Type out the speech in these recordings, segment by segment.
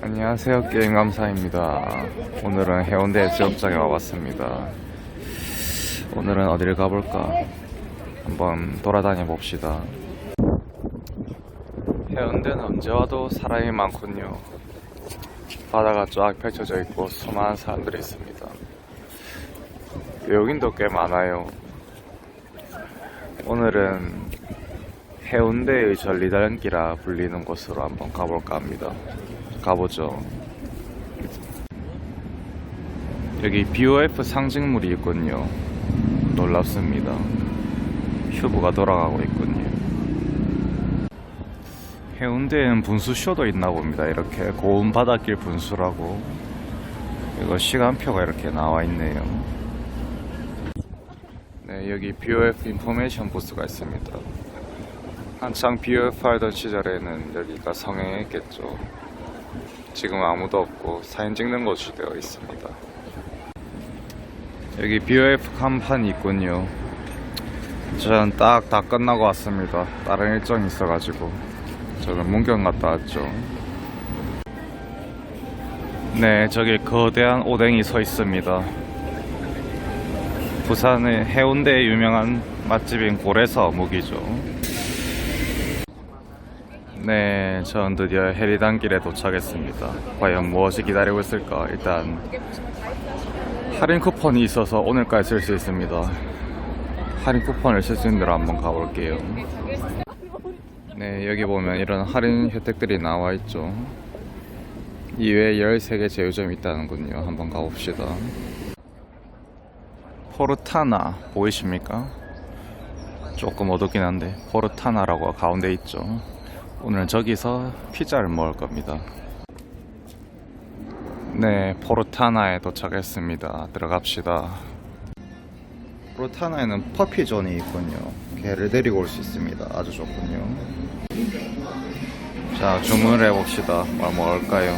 안녕하세요. 게임 감사입니다. 오늘은 해운대 해수욕장에 와봤습니다. 오늘은 어디를 가볼까? 한번 돌아다녀 봅시다. 해운대는 언제 와도 사람이 많군요. 바다가 쫙 펼쳐져 있고 수많은 사람들이 있습니다. 외국인도 꽤 많아요. 오늘은 해운대의 전리단길이라 불리는 곳으로 한번 가볼까 합니다 가보죠. 여기 BOF 상징물이 있군요. 놀랍습니다. 큐브가 돌아가고 있군요. 해운대엔 분수쇼도 있나 봅니다. 이렇게 고운 바닷길 분수라고. 이거 시간표가 이렇게 나와 있네요. 네, 여기 BOF 인포메이션 부스가 있습니다. 한창 BOF 하던 시절에는 여기가 성행했겠죠. 지금 아무도 없고 사진 찍는 곳이 되어 있습니다. 여기 BOF 간판이 있군요. 저는 딱 다 끝나고 왔습니다. 다른 일정이 있어가지고 저는 문경 갔다 왔죠. 네, 저기 거대한 오뎅이 서 있습니다. 부산의 해운대에 유명한 맛집인 고래서 어묵이죠. 네, 전 드디어 해리단길에 도착했습니다. 과연 무엇이 기다리고 있을까? 일단 할인 쿠폰이 있어서 오늘까지 쓸 수 있습니다. 할인 쿠폰을 쓸 수 있는 대로 한번 가볼게요. 네, 여기 보면 이런 할인 혜택들이 나와 있죠. 이외에 13개 제휴점이 있다는군요. 한번 가봅시다. 포르타나 보이십니까? 조금 어둡긴 한데 포르타나라고 가운데 있죠. 오늘 저기서 피자를 먹을 겁니다. 네, 포르타나에 도착했습니다. 들어갑시다. 포르타나에는 퍼피존이 있군요. 개를 데리고 올 수 있습니다. 아주 좋군요. 자, 주문을 해봅시다. 뭐 먹을까요?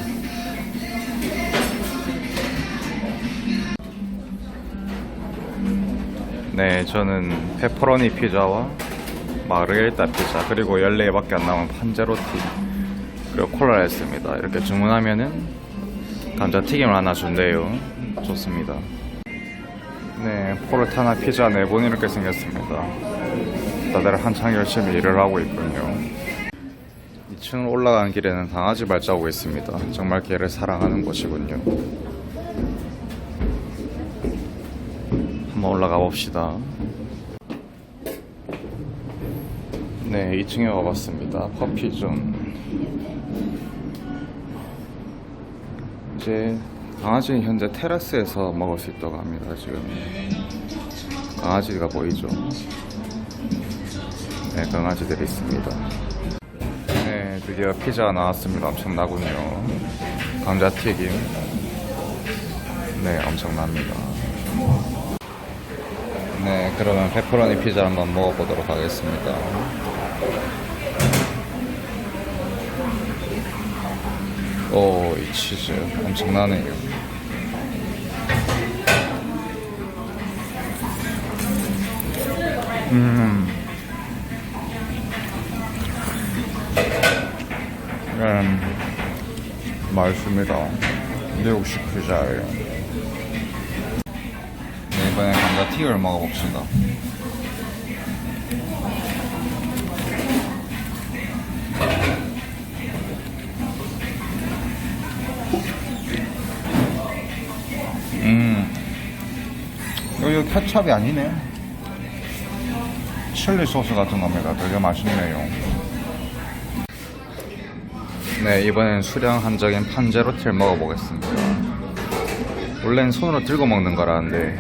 네, 저는 페퍼로니 피자와 마르게리타 피자. 그리고 14개밖에 안 남은 판제로티 그리고 콜라를 했습니다. 이렇게 주문하면은 감자튀김을 하나 준대요. 좋습니다. 네 포르타나 피자 4분 이렇게 생겼습니다. 다들 한창 열심히 일을 하고 있군요. 2층 올라가는 길에는 강아지 발자국이 있습니다. 정말 개를 사랑하는 곳이군요. 한번 올라가 봅시다 네, 2층에 와봤습니다. 커피존. 이제 강아지는 현재 테라스에서 먹을 수 있다고 합니다. 지금 강아지가 보이죠? 네, 강아지들이 있습니다. 네, 드디어 피자가 나왔습니다. 엄청나군요. 감자튀김. 네, 엄청납니다. 네, 그러면 페퍼로니 피자 한번 먹어보도록 하겠습니다. 오, 이 치즈 엄청나네요. 음. 음, 맛있습니다. 미국식 피자예요. 네, 이번엔 감자튀김을 먹어봅시다. 음. 이거 케찹이 아니네. 칠리 소스 같은 겁니다. 되게 맛있네요. 네, 이번엔 수량 한정인 판제로티를 먹어보겠습니다. 원래는 손으로 들고 먹는 거라는데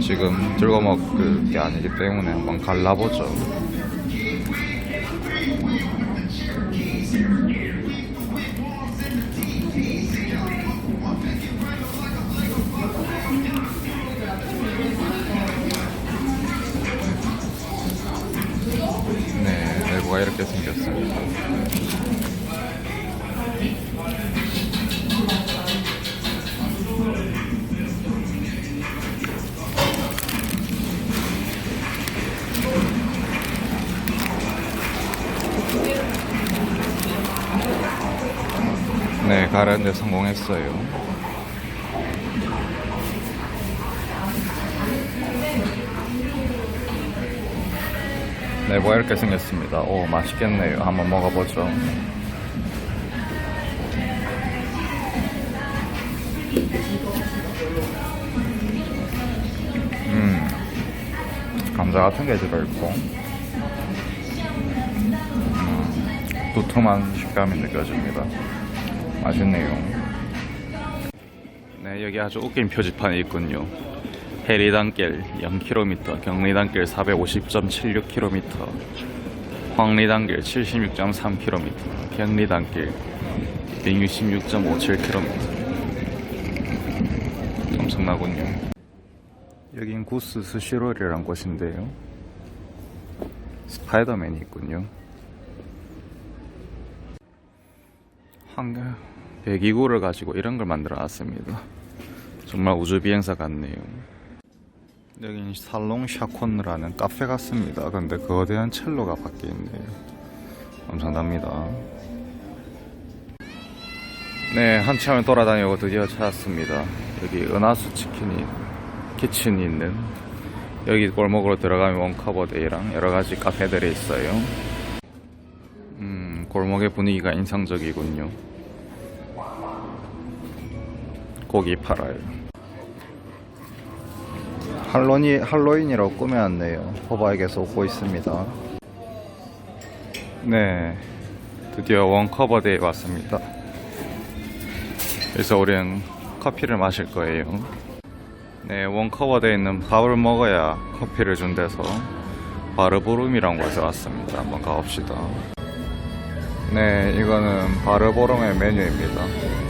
지금 들고 먹을 게 아니기 때문에 한번 갈라보죠. 네, 가는데 성공했어요. 네, 뭐 이렇게 생겼습니다. 오, 맛있겠네요. 한번 먹어보죠. 음, 감자 같은 게 들어있고, 음, 두툼한 식감이 느껴집니다. 맛있네요. 네, 여기 아주 웃긴 표지판이 있군요. 해리단길 0km, 경리단길 450.76km, 황리단길 76.3km, 경리단길 166.57km. 엄청나군요. 여긴 구스 스시롤이란 곳인데요. 스파이더맨이 있군요. 한글 배기구를 가지고 이런 걸 만들어 놨습니다. 정말 우주 비행사 같네요. 여긴 살롱 샤콘라는 카페 같습니다. 근데 거대한 첼로가 밖에 있네요. 엄청납니다. 네, 한참을 돌아다니고 드디어 찾았습니다. 여기 은하수 치킨이 키친이 있는 여기 골목으로 들어가면 원커버데이랑 여러 가지 카페들이 있어요. 음, 골목의 분위기가 인상적이군요. 고기 팔아요. 할로니, 할로윈이라고 꾸며놨네요. 호바에게서 오고 있습니다. 네, 드디어 원커버데이에 왔습니다. 그래서 우리는 커피를 마실 거예요. 네, 원커버데에 있는 밥을 먹어야 커피를 준 데서 바르보름이라는 곳에 왔습니다. 한번 가봅시다. 네, 이거는 바르보름의 메뉴입니다.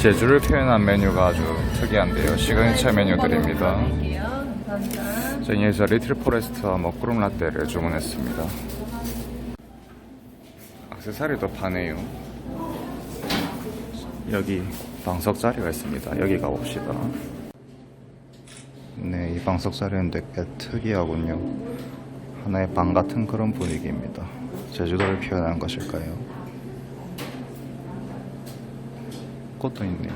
제주를 표현한 메뉴가 아주 특이한데요. 시그니처 메뉴들입니다. 저희에서 리틀 포레스트와 먹구름 라떼를 주문했습니다. 액세서리도 파네요. 여기 방석 자리가 있습니다. 여기 가봅시다. 네, 이 방석 자리는 되게 특이하군요. 하나의 방 같은 그런 분위기입니다. 제주도를 표현한 것일까요? 꽃도 있네요.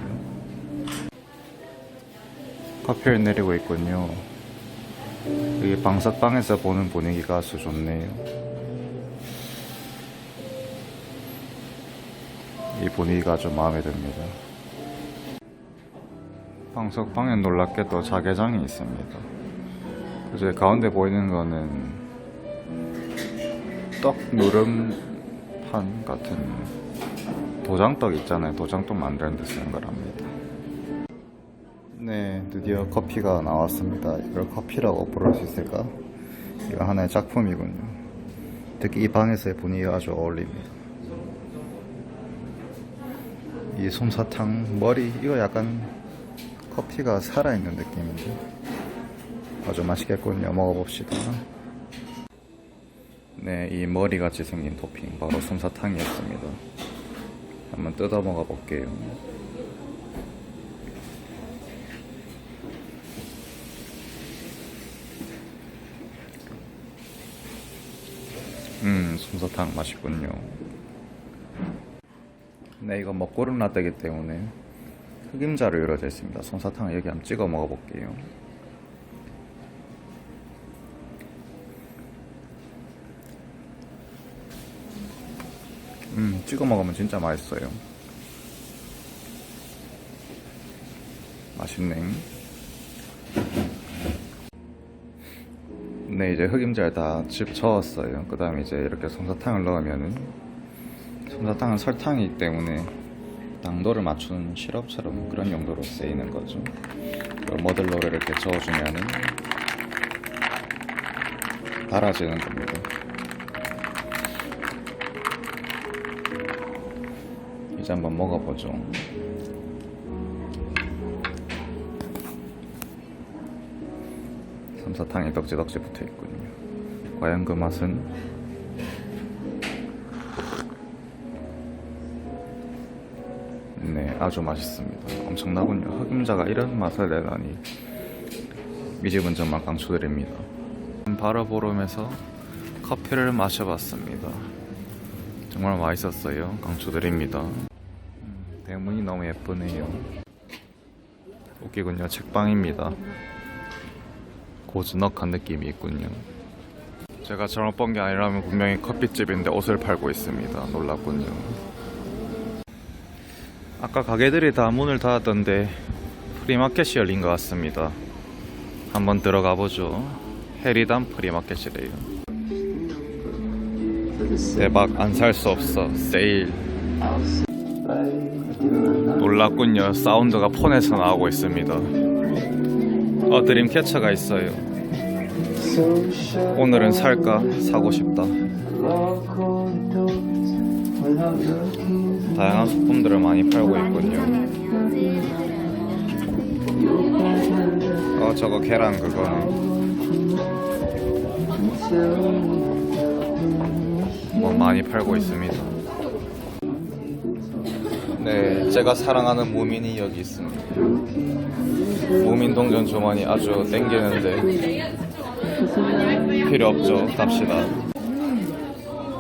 커피를 내리고 있군요. 여기 방석방에서 보는 분위기가 아주 좋네요. 이 분위기가 아주 마음에 듭니다. 방석방엔 놀랍게도 자개장이 있습니다. 이제 가운데 보이는 거는 떡 누름판 같은 도장떡 있잖아요. 도장떡 만드는 데 쓰는 거랍니다. 네, 드디어 커피가 나왔습니다. 이걸 커피라고 부를 수 있을까? 이거 하나의 작품이군요. 특히 이 방에서의 분위기가 아주 어울립니다. 이 솜사탕, 머리, 이거 약간 커피가 살아있는 느낌인데 아주 맛있겠군요. 먹어봅시다. 네, 이 머리같이 생긴 토핑, 바로 솜사탕이었습니다. 한번 뜯어 먹어 볼게요. 음, 솜사탕 맛있군요. 네, 이거 먹고름 라떼기 때문에 흑임자로 이루어져 있습니다. 솜사탕 여기 한번 찍어 먹어볼게요. 음, 찍어 먹으면 진짜 맛있어요. 맛있네. 네, 이제 흑임자를 다 집 저었어요. 그 다음에 이제 이렇게 솜사탕을 넣으면은, 솜사탕은 설탕이기 때문에 당도를 맞추는 시럽처럼 그런 용도로 쓰이는 거죠. 머들로를 이렇게 저어주면은, 달아지는 겁니다. 이제 한번 먹어보죠. 솜사탕이 덕지덕지 붙어 있군요. 과연 그 맛은? 네, 아주 맛있습니다. 엄청나군요. 흑임자가 이런 맛을 내다니 이 집은 정말 강추드립니다. 바라보름에서 커피를 마셔봤습니다. 정말 맛있었어요. 강추드립니다. 대문이 너무 예쁘네요. 웃기군요. 책방입니다. 고즈넉한 느낌이 있군요. 제가 잘못 본 게 아니라면 분명히 커피집인데 옷을 팔고 있습니다. 놀랍군요. 아까 가게들이 다 문을 닫았던데 프리마켓이 열린 것 같습니다. 한번 들어가 보죠. 해리담 프리마켓이래요. 대박 안 살 수 없어 세일. 놀랍군요. 사운드가 폰에서 나오고 있습니다. 어 드림캐쳐가 있어요. 오늘은 살까 사고 싶다. 다양한 소품들을 많이 팔고 있군요. 어 저거 계란 그거는 뭐 많이 팔고 있습니다. 제가 사랑하는 무민이 여기 있습니다. 무민 동 전 주머니 아주 땡기는데 필요 없죠. 갑시다.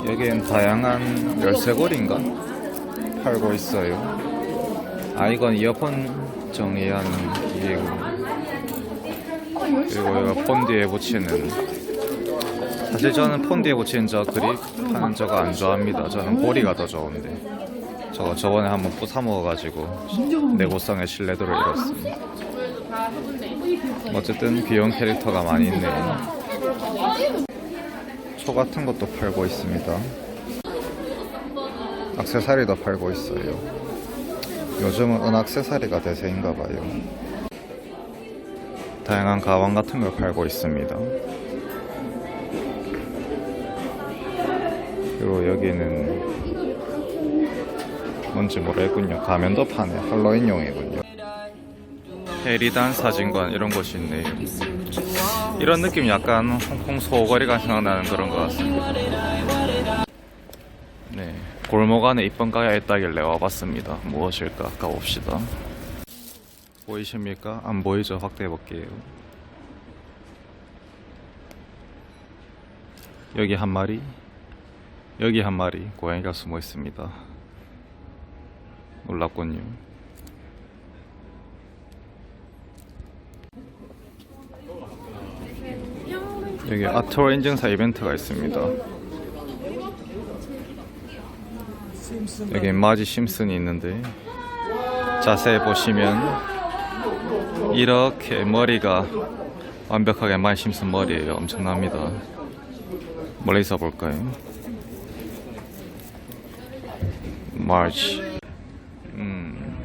여기엔 다양한 열쇠고리인가 팔고 있어요. 아 이건 이어폰 정리하는 기계고 그리고 여기 폰 뒤에 붙이는 사실 저는 폰 뒤에 붙이는 저 그립 하는 저거 안 좋아합니다. 저는 고리가 더 좋은데 저거 저번에 한번 부사 먹어가지고 내구성의 신뢰도를 잃었습니다. 어쨌든 귀여운 캐릭터가 많이 있네요. 초 같은 것도 팔고 있습니다. 악세사리도 팔고 있어요. 요즘은 은악세사리가 대세인가 봐요. 다양한 가방 같은 걸 팔고 있습니다. 그리고 여기는 뭔지 모르겠군요. 가면도 파네. 할로윈용이군요. 해리단 사진관 이런 곳이 있네요. 이런 느낌 약간 홍콩 소거리가 생각나는 그런 것 같습니다. 네, 골목 안에 이쁜 가게 있다길래 와봤습니다. 무엇일까 가봅시다. 보이십니까? 안 보이죠? 확대해 볼게요. 여기 한 마리, 여기 한 마리 고양이가 숨어 있습니다. 놀랍군요. 여기 아트로 인증사 이벤트가 있습니다. 여기 마지 심슨이 있는데 자세히 보시면 이렇게 머리가 완벽하게 마지 심슨 머리예요. 엄청납니다. 멀리서 볼까요? 마지 음,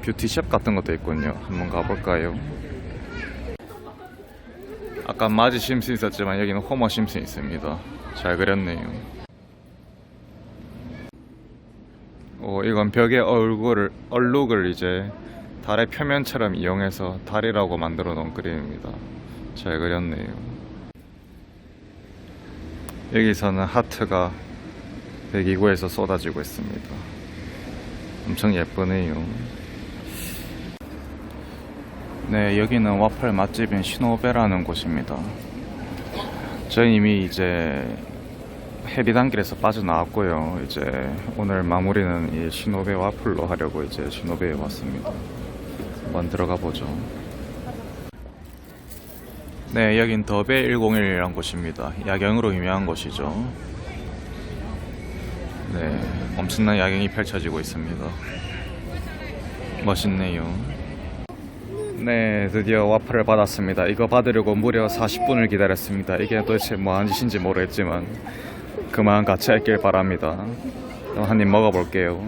뷰티샵 같은 것도 있군요. 한번 가볼까요? 아까 마지 심슨 있었지만 여기는 호머 심슨 있습니다. 잘 그렸네요. 어, 이건 벽에 얼굴을 얼룩을 이제 달의 표면처럼 이용해서 달이라고 만들어 놓은 그림입니다. 잘 그렸네요. 여기서는 하트가 배기구에서 쏟아지고 있습니다. 엄청 예쁘네요. 네, 여기는 와플 맛집인 시노베라는 곳입니다. 저희 이미 이제 해리단길에서 빠져나왔고요. 이제 오늘 마무리는 이 시노베 와플로 하려고 이제 시노베에 왔습니다. 한번 들어가 보죠. 네, 여긴 더베 101이라는 곳입니다. 야경으로 유명한 곳이죠. 네, 엄청난 야경이 펼쳐지고 있습니다. 멋있네요. 네, 드디어 와플을 받았습니다. 이거 받으려고 무려 40분을 기다렸습니다. 이게 도대체 뭐하는 짓인지 모르겠지만 그만 같이 할길 바랍니다. 한 입 먹어볼게요.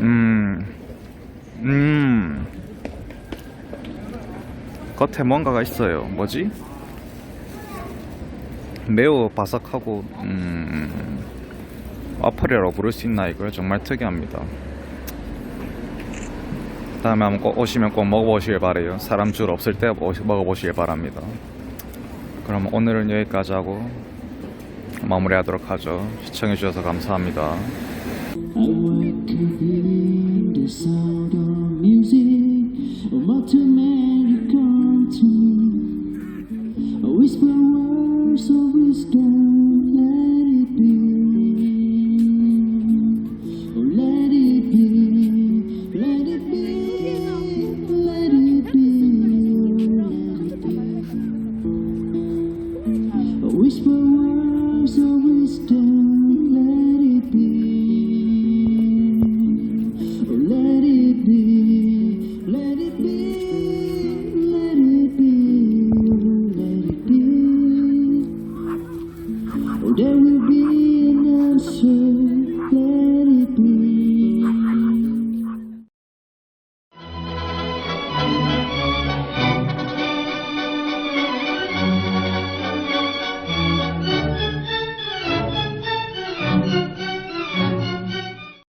음, 음, 겉에 뭔가가 있어요. 뭐지? 매우 바삭하고, 음, 와플이라고 부를 수 있나 이걸 정말 특이합니다. 다음에 한번 꼭 오시면 꼭 먹어보시길 바래요. 사람 줄 없을 때 먹어보시길 바랍니다. 그럼 오늘은 여기까지 하고 마무리하도록 하죠. 시청해주셔서 감사합니다.